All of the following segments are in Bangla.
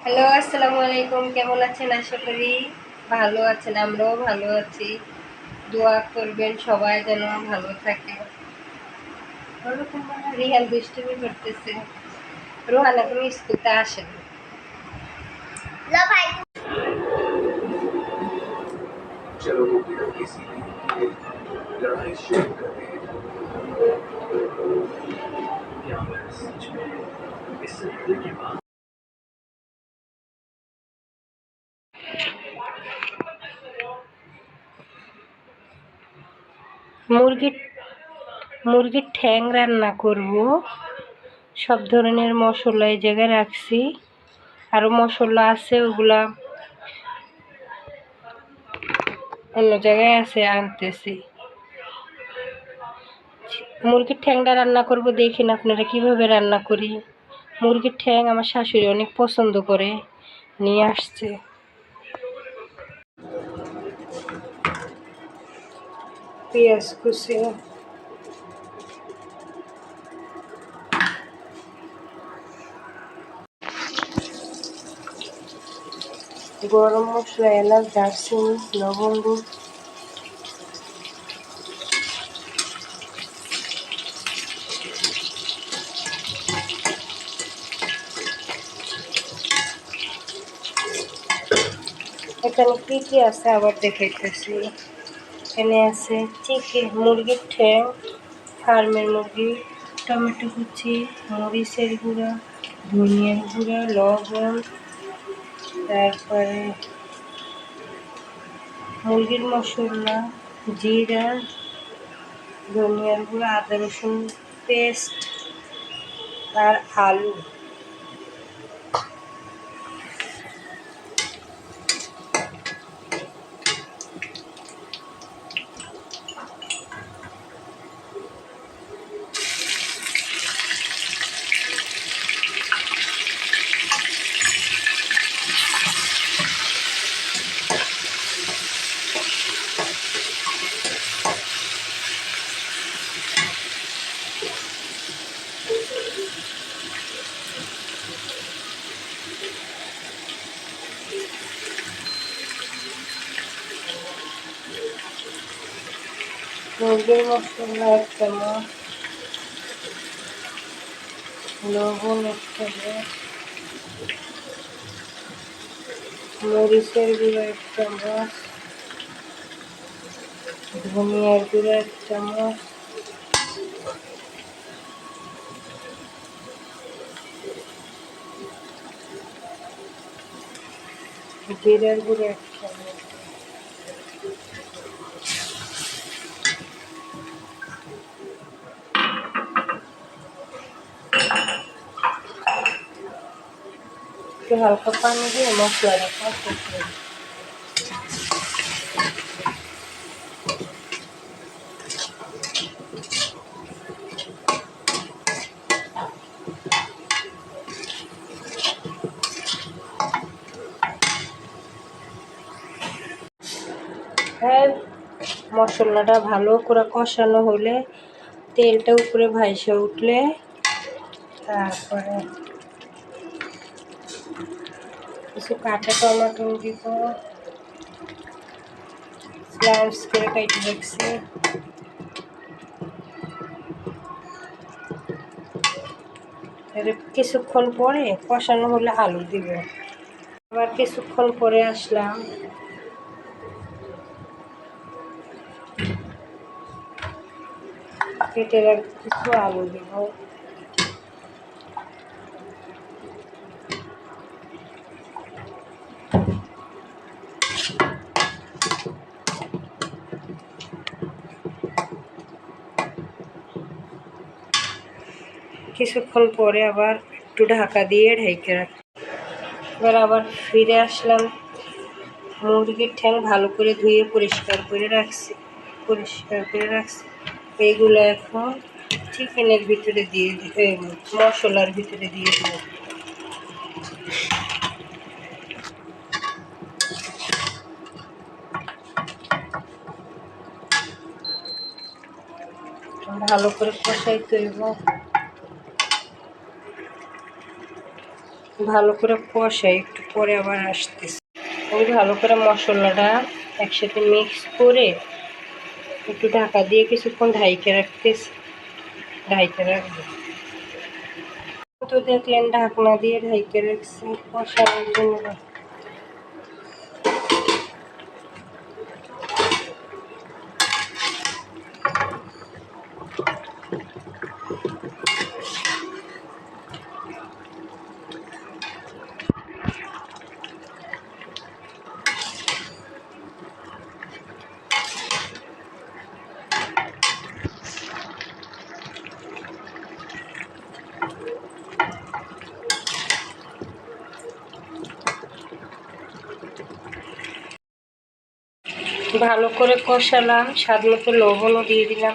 হ্যালো আসসালামু আলাইকুম। কেমন আছেন? আশা করি ভালো আছেন আমরাও ভালো আছি। দোয়া করবেন সবাই যেন ভালো থাকে। রিহান দুষ্টুমি করতেছে। রোহান এখন স্কুলতে আসে না। মুরগির মুরগির ঠ্যাং রান্না করব। সব ধরনের মশলা এই জায়গায় রাখছি। আরও মশলা আছে, ওগুলা অন্য জায়গায় আছে, আনতেছি। মুরগির ঠ্যাংটা রান্না করব, দেখেন আপনারা কীভাবে রান্না করি। মুরগির ঠ্যাং আমার শাশুড়ি অনেক পছন্দ করে, নিয়ে আসছে। পেঁয়াজ কুচি গরম মশলা এলাচ দারচিনি লবঙ্গ। এখানে কি কি আছে আবার দেখাইতেছি। এখানে আছে চিকেন মুরগির ঠ্যাং, ফার্মের মুরগি, টমেটো কুচি, মরিচের গুঁড়া, ধনিয়ার গুঁড়া, লবণ, তারপরে মুরগির মশলা, জিরা, ধনিয়ার গুঁড়া, আদা রসুন, পেস্ট আর আলু। মুরগির মশলা এক চামচ লবণ এক চামচ মরিচের গুঁড়ো এক চামচ ধনিয়ার গুঁড়ো এক চামচ জিরার গুঁড়ো এক একটু হালকা পানি দিয়ে মশলাটা কষে দিই। হ্যাঁ মশলাটা ভালো করে কষানো হলে তেলটা উপরে ভাইসে উঠলে তারপরে কিছু কাঁচা টমেটো দিব। স্লাইস করে কেটে এর কিছুক্ষণ পরে কষানো হলে আলু দিব। আবার কিছুক্ষণ পরে আসলাম। কেটে কিছু আলু দিব। কিছুক্ষণ পরে আবার একটু ঢাকা দিয়ে ঢেকে রাখি এবার আবার ফিরে আসলাম। মুরগির ঠ্যাং ভালো করে ধুয়ে পরিষ্কার করে রাখছি। পরিষ্কার করে রাখছি। এইগুলো এখন চিকেনের ভিতরে দিয়ে মশলার ভিতরে দিয়ে দিব। ভালো করে কষাইতে হইব। ভালো করে কষাই একটু পরে আবার আসতেছি। ওই ভালো করে মশলাটা একসাথে মিক্স করে একটু ঢাকা দিয়ে কিছুক্ষণ ঢাইকে রাখতেছি। ঢাইকে রাখব। তো দেখলেন, ঢাকনা দিয়ে ঢাইকে রাখছি, কষানোর জন্য। ভালো করে কষালাম, স্বাদ মতো লবণও দিয়ে দিলাম।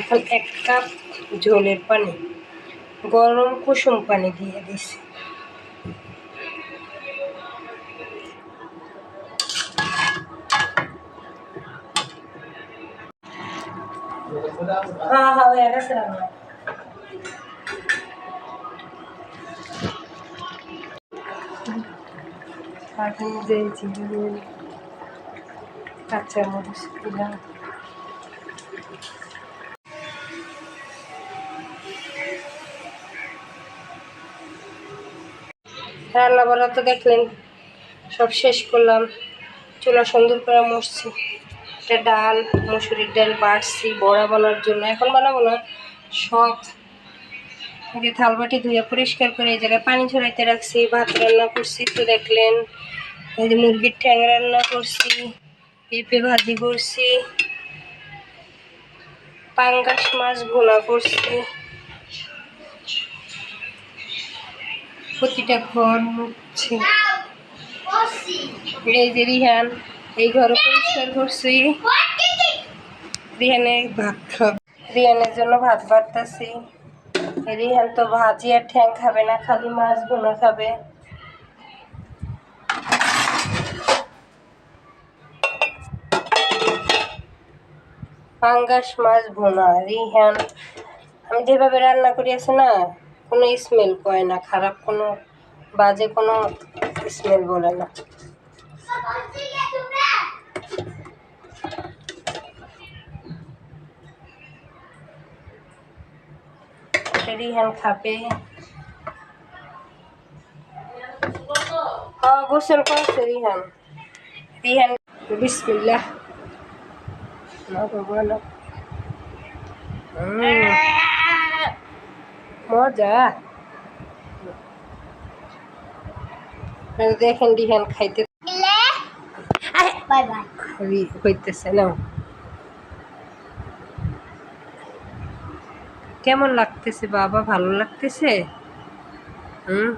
এখন এক কাপ ঝোলের পানি, গরম কুসুম পানি দিয়ে দিছি। হ্যাঁ হ্যাঁ হয়ে গেছে রান্না জিরে কাঁচা মরিচ দিলাম রান্না বান্না তো দেখলেন। সব শেষ করলাম। চুলা সুন্দর করে মরছি একটা ডাল, মুসুরির ডাল বাড়ছি বড়া বানার জন্য। এখন বানাবো না সব আগে থালবাটি ধুয়ে পরিষ্কার করে এই জায়গায় পানি ঝরাইতে রাখছি, ভাত রান্না করছি, তো দেখলেন। এই যে মুরগির ঠ্যাং রান্না করছি। পেঁপে ভাজি করছি পাঙ্গাস মাছ ভুনা করছি। প্রতিটা ঘর মুছছে। এই যে রিহান, এই ঘর পরিষ্কার করছি। রিহানে ভাত খাবে রিহানের জন্য ভাত বাড়তেছি। রিহান তো ভাজি আর ঠ্যাং খাবে না, খালি মাছ ভুনা খাবে। পাঙ্গাস মাছ ভুনা, রিহান। আমি যেভাবে রান্না করি আছে না, কোনো স্মেল করে না, খারাপ কোনো, বাজে কোনো স্মেল বলে না। রিহান খাবে। হ্যাঁ রিহান। রিহান, বিসমিল্লাহ। মজা। দেখেন রিহান খাইতে হইতেছে না কেমন লাগতেছে বাবা? ভালো লাগতেছে? হুম?